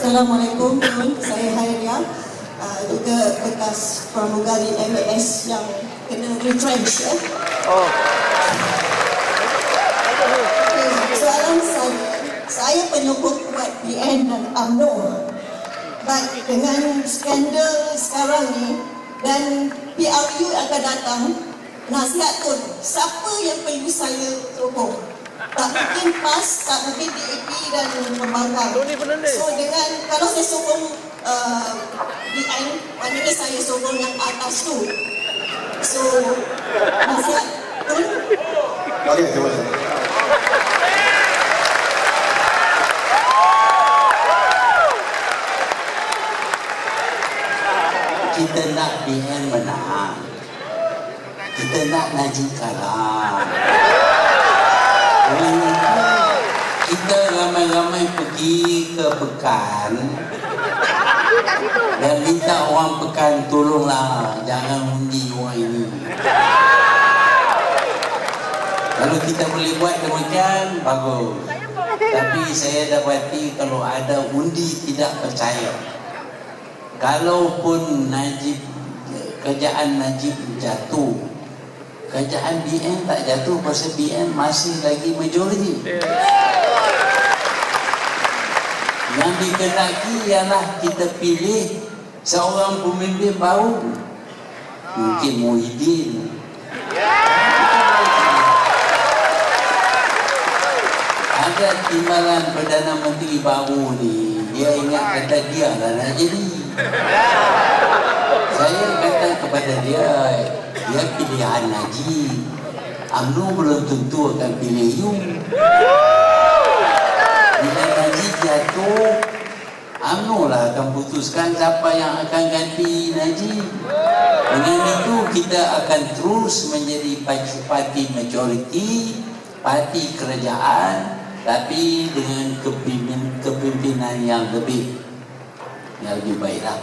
Assalamualaikum, saya Hairia. Uh, juga bekas pramugari MAS yang kena retrench. Ya. Oh. Okay, soalan saya, saya penyokong kuat PN dan UMNO. But dengan skandal sekarang ni dan PRU akan datang, nasihat Tun, siapa yang perlu saya sokong? Tak mungkin PAS, tak mungkin DAP dan pembangkang. So dengan, kalau saya sokong uh, PN, maknanya saya sokong yang atas tu. So, nasihat Okey, terima kasih. kita nak BN menang. Kita nak Najib kalah. Kita ramai-ramai pergi ke Pekan dan minta orang Pekan tolonglah jangan undi orang ini. Kalau kita boleh buat demikian, bagus. Tapi saya dapati kalau ada undi tidak percaya. Kalaupun Najib kerajaan Najib jatuh, kerajaan BN tak jatuh pasal BN masih lagi majoriti. Yang dikendaki ialah kita pilih seorang pemimpin baru. Mungkin Muhyiddin. Ada timbalan Perdana Menteri baru ni, dia ingat kata dia lah nak jadi. Saya kata kepada dia, dia pilihan Najib. UMNO belum tentu akan pilih you. Bila Najib jatuh, UMNO lah akan putuskan siapa yang akan ganti Najib. Dengan itu kita akan terus menjadi parti- majoriti, parti kerajaan, tapi dengan kepimpinan, kepimpinan yang lebih yang lebih baiklah.